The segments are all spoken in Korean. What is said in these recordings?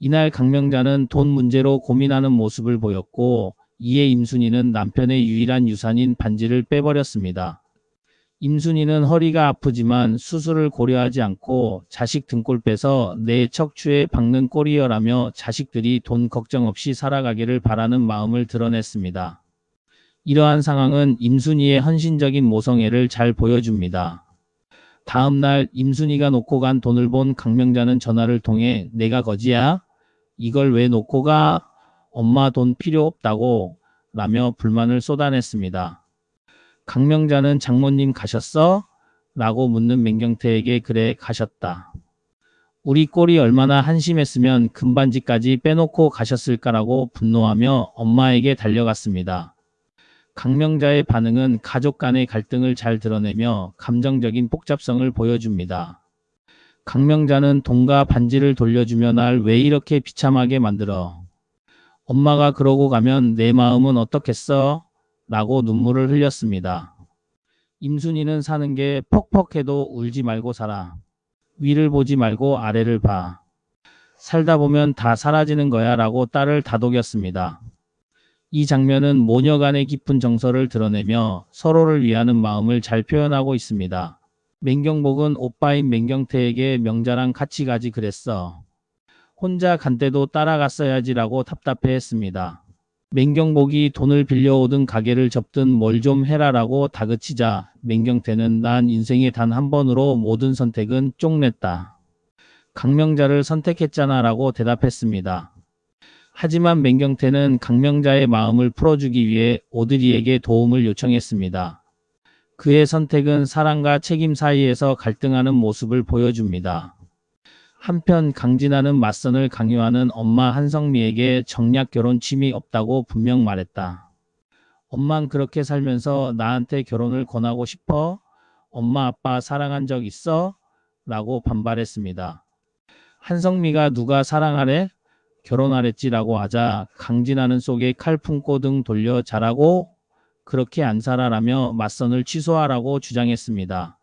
이날 강명자는 돈 문제로 고민하는 모습을 보였고 이에 임순이는 남편의 유일한 유산인 반지를 빼버렸습니다. 임순이는 허리가 아프지만 수술을 고려하지 않고 자식 등골 빼서 내 척추에 박는 꼴이여라며 자식들이 돈 걱정 없이 살아가기를 바라는 마음을 드러냈습니다. 이러한 상황은 임순이의 헌신적인 모성애를 잘 보여줍니다. 다음 날 임순이가 놓고 간 돈을 본 강명자는 전화를 통해 내가 거지야? 이걸 왜 놓고 가? 엄마 돈 필요 없다고 라며 불만을 쏟아냈습니다. 강명자는 장모님 가셨어? 라고 묻는 맹경태에게 그래 가셨다. 우리 꼴이 얼마나 한심했으면 금반지까지 빼놓고 가셨을까라고 분노하며 엄마에게 달려갔습니다. 강명자의 반응은 가족 간의 갈등을 잘 드러내며 감정적인 복잡성을 보여줍니다. 강명자는 돈과 반지를 돌려주며 날 왜 이렇게 비참하게 만들어? 엄마가 그러고 가면 내 마음은 어떻겠어? 라고 눈물을 흘렸습니다. 임순이는 사는 게 퍽퍽해도 울지 말고 살아. 위를 보지 말고 아래를 봐. 살다 보면 다 사라지는 거야 라고 딸을 다독였습니다. 이 장면은 모녀 간의 깊은 정서를 드러내며 서로를 위하는 마음을 잘 표현하고 있습니다. 맹경복은 오빠인 맹경태에게 명자랑 같이 가지 그랬어. 혼자 간 때도 따라갔어야지라고 답답해했습니다. 맹경복이 돈을 빌려오든 가게를 접든 뭘 좀 해라라고 다그치자 맹경태는 난 인생에 단 한 번으로 모든 선택은 쪽냈다. 강명자를 선택했잖아 라고 대답했습니다. 하지만 맹경태는 강명자의 마음을 풀어주기 위해 오드리에게 도움을 요청했습니다. 그의 선택은 사랑과 책임 사이에서 갈등하는 모습을 보여줍니다. 한편 강진아는 맞선을 강요하는 엄마 한성미에게 정략 결혼 취미 없다고 분명 말했다. 엄만 그렇게 살면서 나한테 결혼을 권하고 싶어? 엄마 아빠 사랑한 적 있어? 라고 반발했습니다. 한성미가 누가 사랑하래? 결혼하랬지라고 하자 강진아는 속에 칼 품고 등 돌려 자라고 그렇게 안 살아라며 맞선을 취소하라고 주장했습니다.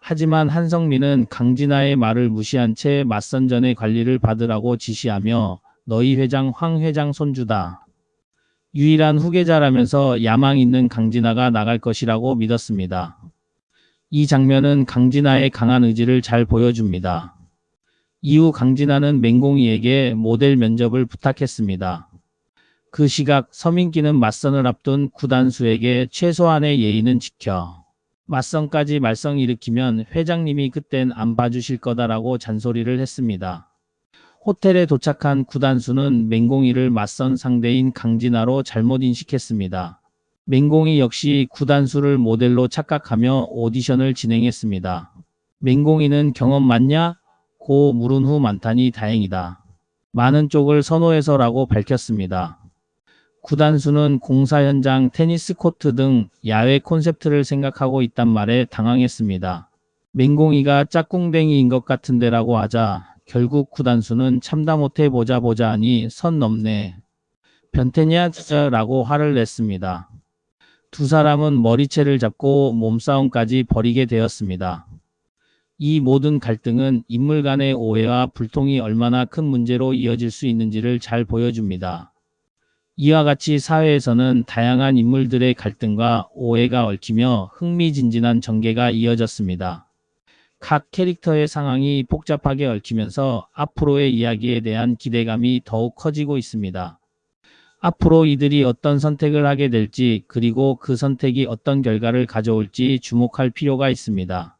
하지만 한성민은 강진아의 말을 무시한 채 맞선전의 관리를 받으라고 지시하며 너희 회장 황 회장 손주다. 유일한 후계자라면서 야망 있는 강진아가 나갈 것이라고 믿었습니다. 이 장면은 강진아의 강한 의지를 잘 보여줍니다. 이후 강진아는 맹공이에게 모델 면접을 부탁했습니다. 그 시각 서민기는 맞선을 앞둔 구단수에게 최소한의 예의는 지켜. 맞선까지 말썽 일으키면 회장님이 그땐 안 봐주실 거다라고 잔소리를 했습니다. 호텔에 도착한 구단수는 맹공이를 맞선 상대인 강진아로 잘못 인식했습니다. 맹공이 역시 구단수를 모델로 착각하며 오디션을 진행했습니다. 맹공이는 경험 많냐? 고 물은 후 많다니 다행이다. 많은 쪽을 선호해서라고 밝혔습니다. 구단수는 공사 현장, 테니스 코트 등 야외 콘셉트를 생각하고 있단 말에 당황했습니다. 맹공이가 짝꿍댕이인 것 같은데 라고 하자 결국 구단수는 참다 못해 보자 보자 하니 선 넘네. 변태냐 진짜라고 화를 냈습니다. 두 사람은 머리채를 잡고 몸싸움까지 벌이게 되었습니다. 이 모든 갈등은 인물 간의 오해와 불통이 얼마나 큰 문제로 이어질 수 있는지를 잘 보여줍니다. 이와 같이 사회에서는 다양한 인물들의 갈등과 오해가 얽히며 흥미진진한 전개가 이어졌습니다. 각 캐릭터의 상황이 복잡하게 얽히면서 앞으로의 이야기에 대한 기대감이 더욱 커지고 있습니다. 앞으로 이들이 어떤 선택을 하게 될지 그리고 그 선택이 어떤 결과를 가져올지 주목할 필요가 있습니다.